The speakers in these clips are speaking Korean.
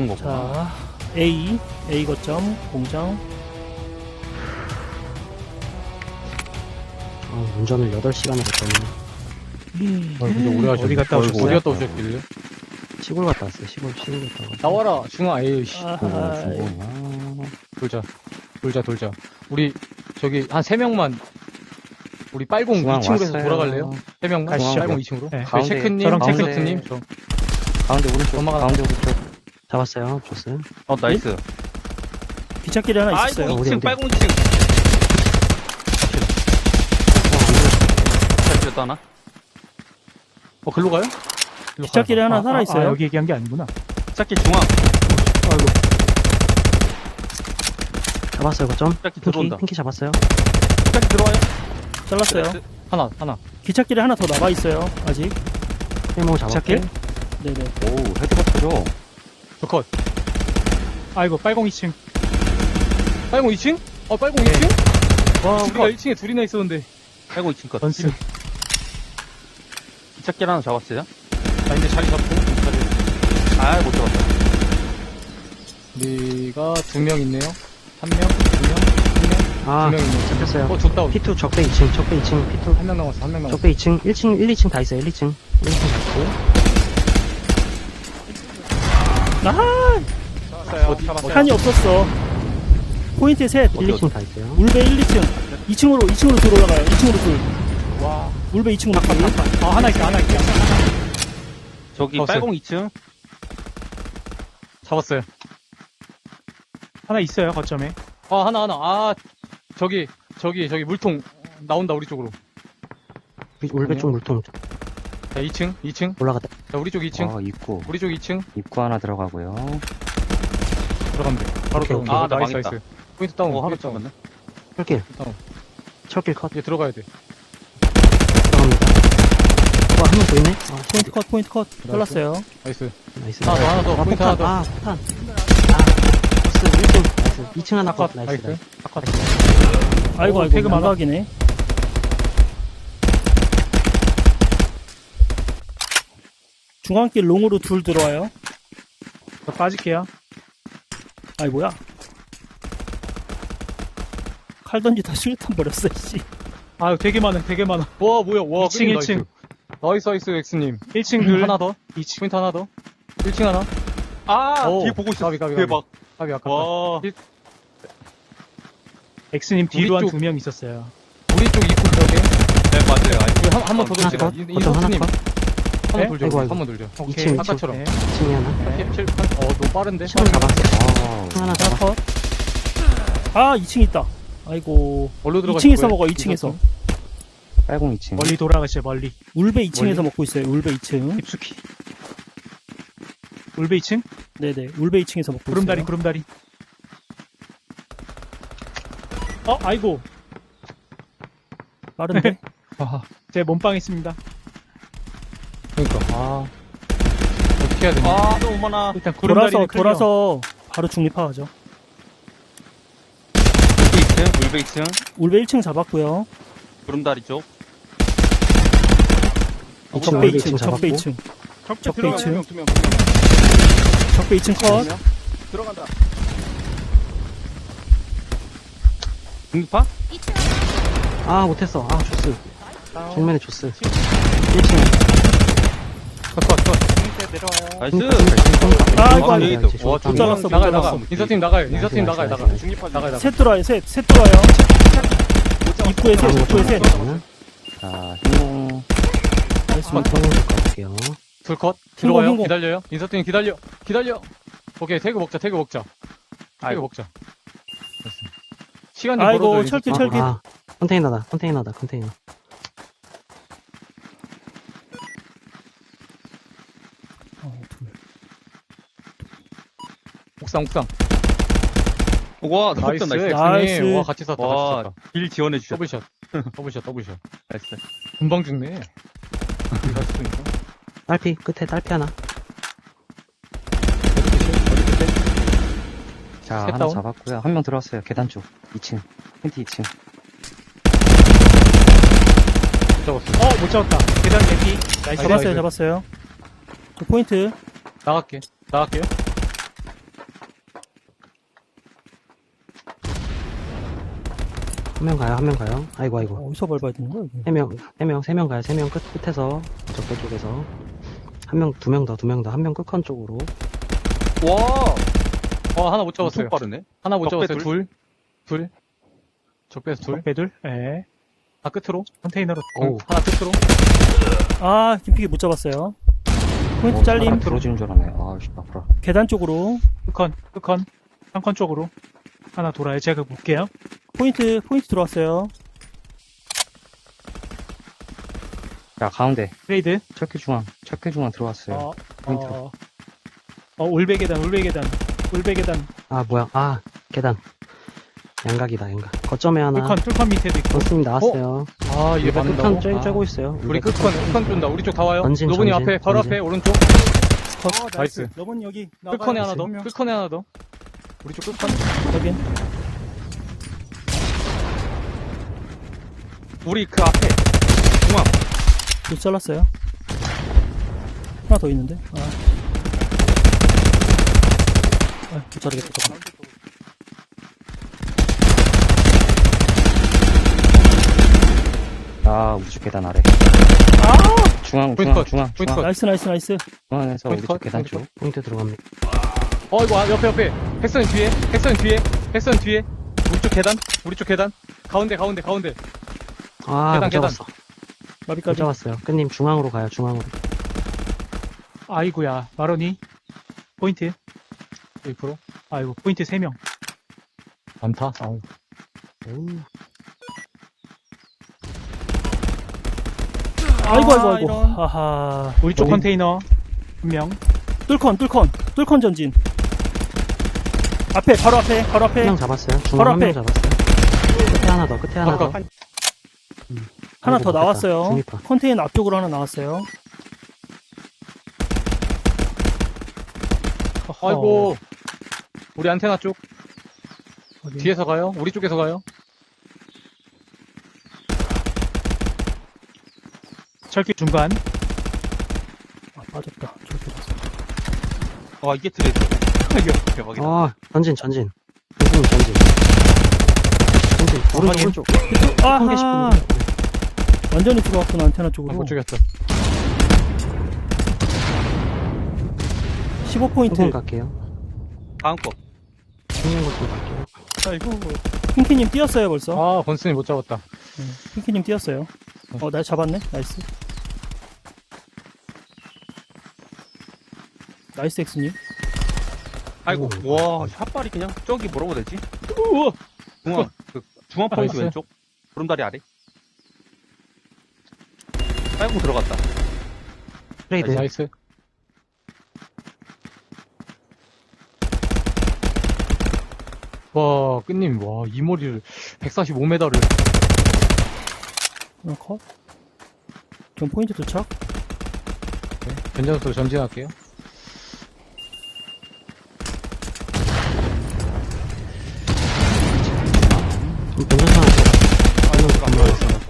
바꾼 거구나. 자, A, A 거점, 공장. 아, 운전을 8시간을 했더니 어, 근데 오래 하셨네. 어디 갔다 오셨어요? 어디 갔다 오셨길래? 시골 갔다 왔어요. 시골, 시골 갔다 왔어요. 나와라, 중아, 에이, 씨. 아, 그거 주고. 아, 돌자. 돌자, 돌자. 우리, 저기, 한 세명만 우리 빨공 중앙 2층으로 해서 왔어요. 돌아갈래요? 세명만 가시죠. 빨공 2층으로? 네. 저희 체크님, 저랑 체크님, 저. 가운데 오른쪽. 가운데 오른쪽. 잡았어요. 줬어요. 어, 나이스. 기찻길에 하나 있었어요. 아이고, 어디, 어디? 빨공 2층. 잘 하나? 어, 글로 가요? 글로 기찻길에 하나 아, 살아있어요. 아, 여기 얘기한 게 아니구나. 짝길 중앙. 잡았어요. 거점. 짝길 핑키, 들어온다. 핑키 잡았어요. 짝길 들어와요? 잘랐어요. 하나, 하나. 기찻길에 하나 더 남아 있어요. 아직. 해모 잡았고. 기찻길? 네네. 오, 헤드가 터져. 저 컷. 아이고, 빨공 2층. 빨공 2층? 어, 빨공 네. 2층? 와, 컷. 우리가 1층에 둘이나 있었는데. 빨공 2층 컷. 전스. 짝길 하나 잡았어요? 나 이제 자리 잡고. 자리. 아, 못 잡았다. 우리가 두 명 있네요. 한 명, 두 명, 한 명, 아, 두 명 있네요. 잡혔어요. 어, 좋다. P2 적배 2층, 적배 2층, P2. 한 명 남았어, 한 명 남았어. 적배 2층, 1층, 1, 2층 다 있어요. 1, 2층. 1, 2층 잡고. 아, 어디, 칸이 없었어. 포인트 셋. 1, 2층 다 있어요. 울베 1, 2층. 2층으로, 2층으로 들어 올라가요. 2층으로 둘. 와. 울베 2층으로 둘. 아, 하나 있어, 하나 있어. 저기 잡았어요. 빨공 2층. 잡았어요. 하나 있어요, 거점에. 아, 하나, 하나. 아, 저기, 저기, 저기, 물통 나온다, 우리 쪽으로. 울배 쪽 물통 자, 2층, 2층. 올라갔다. 자, 우리 쪽 2층. 어, 입구. 우리 쪽 2층. 입구 하나 들어가고요. 들어가면 돼. 바로 오케이. 오케이. 아, 나 나이스, 망했다. 나이스. 포인트 다운, 어, 하나 포인트 다운. 잡았네. 철길. 다운. 철길 컷. 이제 들어가야 돼. 들어갑니다. 와, 한명더 있네. 아, 포인트 컷, 포인트 컷. 잘랐어요. 나이스. 나이스. 하나 더, 하나 더, 아, 포인트 폭탄. 하나 더. 아, 폭탄. 아, 버스 1층. 나이스. 2층 하나 컷. 나이스. 나이스. 나이스. 아이고, 오, 아이고, 많아. 망각이네. 중앙길 롱으로 둘 들어와요. 저 빠질게요. 아이, 뭐야. 칼 던지 다 수류탄 버렸어, 씨. 아유, 되게 많아, 되게 많아. 와, 뭐야, 와. 2층, 끈님 1층. 나이스, 나이스, 엑스님. 1층 둘. 하나 더. 2층. 포인트 하나 더. 1층 하나. 아, 오, 뒤에 보고 있어. 가비, 가비, 대박. 가비, 아깝다. 와. 엑스님 뒤로 우리 한 쪽- 두 명 있었어요. 우리 쪽 입구 쪽에. 네, 맞아요. 아니, 우리 한, 한번더 하나 돌자. 컷. 거점 하나. 컷. 한번 네? 돌죠. 아이고, 아이고. 한번 돌죠. 오케이. 2층, 2층. 아까처럼. 네. 2층에 하나. 칠, 칠, 팔. 어, 너무 빠른데? 10을 잡았어. 와우. 하나 하나 잡았어. 컷. 아, 2층 있다. 아이고. 어디로 들어가? 2층에서 먹어, 2층에서. 빨공 2층. 멀리 돌아가시죠, 멀리. 울베 2층에서 멀리? 먹고 있어요, 울베 2층. 깊숙이. 울베 2층? 네네, 울베 2층에서 먹고 구름다리, 있어요. 구름다리. 어, 아이고. 빠른데? 아, 제 몸빵 있습니다. 아. 어떻게 해야 되나? 아, 너무 많아. 일단 구름다리는 돌아서, 클리어. 돌아서 바로 중립화하죠. 울베 2층, 울베 2층. 울베 1층 잡았고요. 구름다리 쪽. 이층 적배 울베 2층, 2층 적배 잡았고. 2층. 적배 적배 들어가요. 2층. 두 명, 적배 2층 컷. 들어간다. 중립파? 아, 못했어. 아, 조스. 정면에 조스. 1층. 나이스. 아이고, 아, 아이고. 여기 있다. 와, 못 나가요, 잘랐어. 나가. 인서팀 나가요. 인서팀 나가요, 나이스, 나가. 나가요, 나가. 셋 들어와요, 셋, 셋 들어와요. 입구에 셋, 입구에 셋. 자, 흰공. 한번 볼게요. 둘 컷. 들어가요. 흰공. 기다려요. 인서팀 기다려. 기다려. 오케이, 태그 먹자, 태그 먹자. 태그 아이고. 먹자. 됐어. 시간이 아이고, 벌어져. 철길, 아, 철길. 아, 컨테이너다. 컨테이너다. 컨테이너. 옥상, 옥상. 와, 나이스, 나이스. 나이스. 와, 같이 쐈다, 와, 같이 쐈다. 길 지원해 주셨다. 더블샷. 더블샷, 더블샷. 나이스. 금방 죽네. 우리. 딸피, 끝에 딸피 하나. 자, 셋 하나 다운. 잡았고요. 한 명 들어왔어요. 계단 쪽. 2층. 팬티 2층. 잡았어. 어, 못 잡았다. 계단 대피. 나이스. 잡았어요, 나이스. 잡았어요. 저 포인트. 나갈게. 나갈게요. 한 명 가요, 한 명 가요. 아이고, 아이고. 어디서 밟아야 되는 거야, 이게? 세 명, 세 명, 세 명 가요. 세 명 끝, 끝에서, 적배 쪽에서. 한 명, 두 명 더, 두 명 더. 한 명 끝컨 쪽으로. 와! 어, 하나 못 잡았어요. 빠르네. 하나 못 적배 잡았어요. 둘. 둘. 적배에서 둘. 배들. 예. 아, 끝으로. 컨테이너로. 오. 하나 끝으로. 아, 김피기 못 잡았어요. 포인트 어, 잘림. 사람 들어오지는 줄 알았네. 아, 씨, 아프라. 계단 쪽으로. 끝컨, 끝컨. 한컨 쪽으로. 하나 돌아요. 제가 볼게요. 포인트, 포인트 들어왔어요. 야, 가운데. 트레이드. 철퇴 중앙. 철퇴 중앙 들어왔어요. 어, 포인트. 어, 어, 울베 계단, 울베 계단. 울베 계단. 아, 뭐야. 아, 계단. 양각이다, 양각. 거점에 하나. 뚫컨, 뚫컨 밑에도 있고. 원스님 나왔어요. 아, 이게 끝컨 맞는다고? 쬐, 아. 쬐고 있어요. 우리 끝컨, 끝컨 쫀다. 우리 쪽 다 와요. 전진, 노분이 전진, 앞에, 바로 전진. 앞에, 오른쪽. 어, 나이스. 여번 여기. 끝컨에 하나 더. 명 끝컨에 하나 더. 우리 쪽 끝컨. 확인. 우리 그 앞에. 못 잘랐어요. 하나 더 있는데. 아. 아, 못 자르겠다. 잠깐만. 아, 우측 계단 아래. 중앙, 포인트 중앙, 컷, 중앙, 포인트 중앙. 컷. 나이스, 나이스, 나이스. 중앙에서 포인트 우리 컷, 쪽 계단 포인트 쪽. 포인트 들어갑니다. 어, 이거, 아, 옆에, 옆에. 핵선 뒤에, 핵선 뒤에, 핵선 뒤에. 우리 쪽 계단, 우리 쪽 계단. 가운데, 가운데, 가운데. 아, 계단, 못 계단. 잡았어. 못 마비까지. 잡았어요. 끝님 중앙으로 가요, 중앙으로. 아이고야. 마로니. 포인트. 1%? 아이고, 포인트 3명. 많다. 아우. 아이고, 아이고, 아이고. 이런. 하하. 우리 쪽 어디? 컨테이너. 한 명. 뚫컨, 뚫컨. 뚫컨 전진. 앞에, 바로 앞에, 바로 한 앞에. 명 잡았어요. 바로 중앙 한명 앞에. 잡았어요. 끝에 하나 더, 끝에 하나 더. 하나 더. 나왔어요. 중립파. 컨테이너 앞쪽으로 하나 나왔어요. 아이고. 우리 안테나 쪽. 어디? 뒤에서 가요? 우리 쪽에서 가요? 철길 중간. 아, 빠졌다. 저렇게 가서. 아, 이게 트레이드. 이거 대박이다. 어, 전진, 전진. 선생님, 전진. 전진, 오른쪽. 오른쪽. 한 개씩 아하. 완전히 들어왔구나, 안테나 아, 쪽으로. 못 죽였어. 15포인트. 한번 갈게요. 다음 거. 중요한 것좀 갈게요. 아이고. 핑키님 뛰었어요, 벌써. 아, 번슨이 못 잡았다. 핑키님 뛰었어요. 어, 나 잡았네. 나이스. 나이스 엑스님. 아이고, 와, 샷발이 그냥 저기 뭐라고 해야 되지? 우와. 중앙, 그, 중앙 포인트 나이스. 왼쪽. 구름다리 아래. 빨고 들어갔다. 트레이드. 나이스. 와, 끝님, 와, 이 머리를 145m를. 하나 컷. 전 포인트 도착. 변전소로 전진할게요. 좀 변전상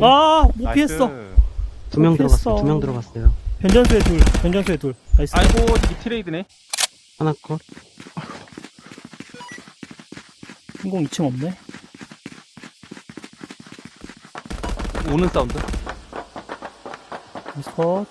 아, 못 피했어. 두명 피했어. 들어갔어요. 두 명 들어갔어요. 변전소에 둘. 변전소에 둘. 나이스. 아이고, 이 트레이드네. 하나 컷. 항공 2층 없네. 오는 사운드. 나이스 컷.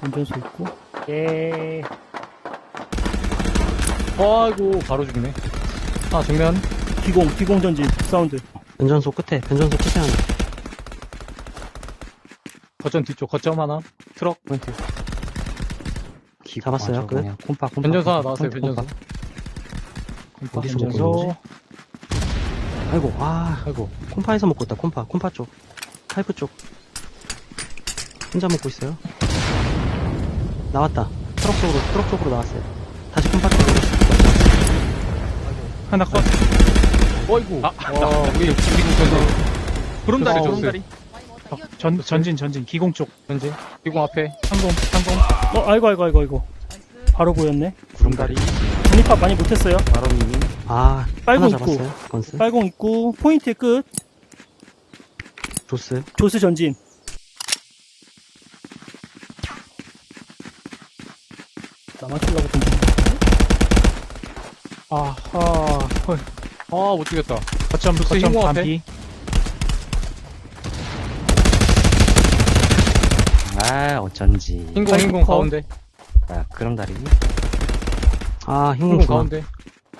변전소 있고. 예. 아이고, 바로 죽이네. 아, 정면. 기공, 기공 전진. 사운드. 변전소 끝에, 변전소 끝에 하나. 거점 뒤쪽, 거점 하나. 트럭. 포인트. 잡았어요, 아, 끝. 그냥 콤파, 콤파. 변전소 하나 콤파, 나왔어요, 콤파, 변전소. 콤파. 어디서 먹고 변전소. 아이고, 아, 아이고. 콤파에서 먹고 있다, 콤파. 콤파 쪽. 파이프 쪽. 혼자 먹고 있어요. 나왔다. 트럭 쪽으로, 트럭 쪽으로 나왔어요. 다시 콤파 쪽으로. 하나 컷. 어이구. 아, 와, 우리 미국 전진. 구름다리, 어, 구름다리. 전, 전진, 전진. 기공 쪽. 전진. 미국 앞에. 항공, 항공. 어, 아이고, 아이고, 아이고, 아이고. 바로 보였네. 구름다리. 중립합 많이 못했어요. 마로님. 아, 빨고 하나 있고. 잡았어요. 건스. 빨공 있고, 포인트 끝. 조스. 조스 전진. 나만 치려고 던진 아하. 헐. 아, 못 죽였다. 거점, 거점 흰공 앞에. 반피. 아, 어쩐지. 흰공, 흰공 컷. 가운데. 아, 그럼 다리. 흰공 아, 흰공 중앙. 가운데.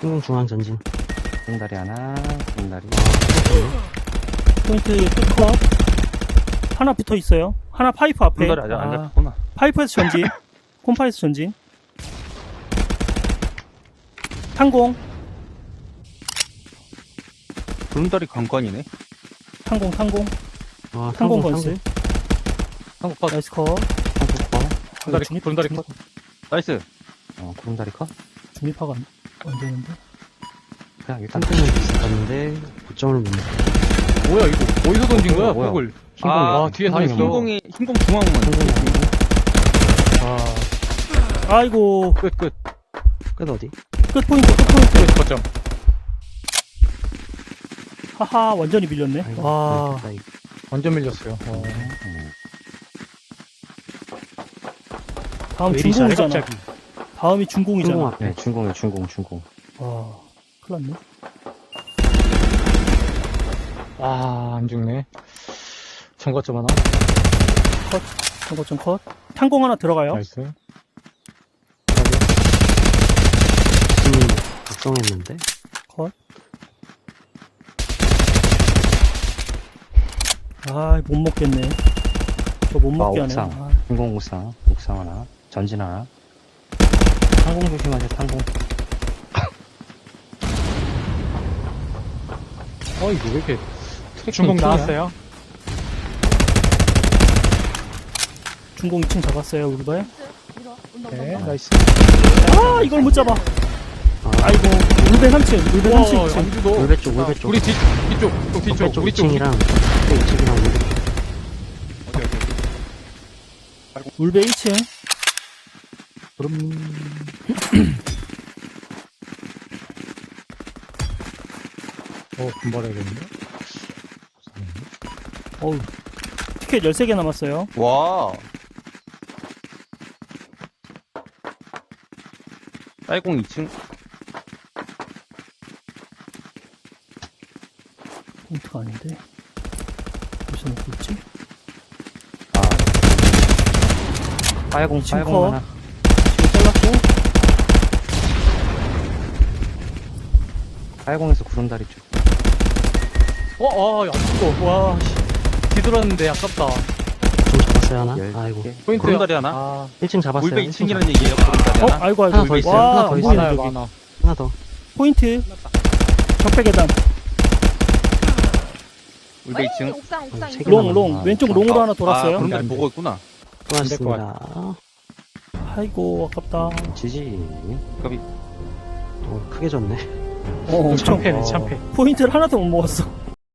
흰공 중앙 전진. 그럼 다리 하나, 그럼 다리. 포인트 뚫컷. 하나 붙어 있어요. 하나 파이프 앞에. 분달이 아직 안 아, 잡혔구나. 파이프에서 전진. 콤파에서 전진. 탄공, 분달이 관건이네. 탄공, 탄공. 아, 탄공 건스. 한국 컷. 나이스 컷. 상공 거. 분다리, 중립, 분다리 중립. 컷. 나이스. 어, 구름다리 컷. 중립화가 안, 안 되는데. 그냥 일단 뜨면 있었는데, 고점을 못 먹고. 뭐야, 이거. 어디서 던진 거야, 뭐야? 폭을. 흰공. 아, 뒤에 다 있어. 흰공이, 흰공 중앙만. 아, 아이고, 끝, 끝. 끝 어디? 끝 포인트, 끝 포인트. 끝, 거점. 하하, 완전히 밀렸네. 아이고, 와, 끝, 아이고. 완전 밀렸어요. 어. 음. 다음 중공이잖아. 다음이 중공이잖아. 중공 앞에. 네, 중공이에요, 중공, 중공. 와, 큰일 났네. 아, 안 죽네. 정거점 하나. 정거점 컷. 탄공 하나 들어가요. 나이스. 스님 작성했는데? 컷. 아, 못 먹겠네. 저 못 아, 먹게 하네. 옥상. 아, 중공 옥상, 옥상 하나. 전진 하나. 상공 조심하세요, 상공. 어, 이거 왜 이렇게. 트래킹이 중공? 나왔어요. 중공 2층 잡았어요, 우리 발. 네, 나이스. 아, 이걸 못 잡아. 아이고, 울베 3층, 울베 와, 3층, 2층. 안 죽어. 울배 쪽, 울배 쪽. 우리 뒤, 뒤쪽, 또 뒤쪽, 쪽 우리 쪽. 2층이랑, 쪽 2층이랑 울배 쪽. 울베 1층. 어, 분발해야겠는데? 어우. 티켓 13개 남았어요. 와. 딸공 2층. 포인트가 아닌데. 어디서 놓고 있지? 아. 빨공 커. 하나. 지금 잘랐고. 빨공에서 구름다리 쪽. 어, 아, 안 죽어. 와, 씨. 뒤돌았는데 아깝다. 좀 잡았어요, 하나? 아이고. 포인트. 구름다리 하나. 아, 1층 잡았어요. 1층 2층이라는 얘기예요. 구름다리 어, 하나. 아이고, 아이고. 하나 더 있어요. 와, 하나 더안 있어요. 많아요, 저기. 많아. 하나 더. 포인트. 적배 계단. 울베 2층. 옥상 옥상 세 이거. 개 롱? 롱. 왼쪽 롱으로 하나 아, 돌았어요. 구름다리 보고 있구나. 수고하셨습니다. 아이고, 아깝다. 지지. 갑이. 어, 크게 졌네. 어, 엄청. 참패네, 참패. 포인트를 하나도 못 먹었어.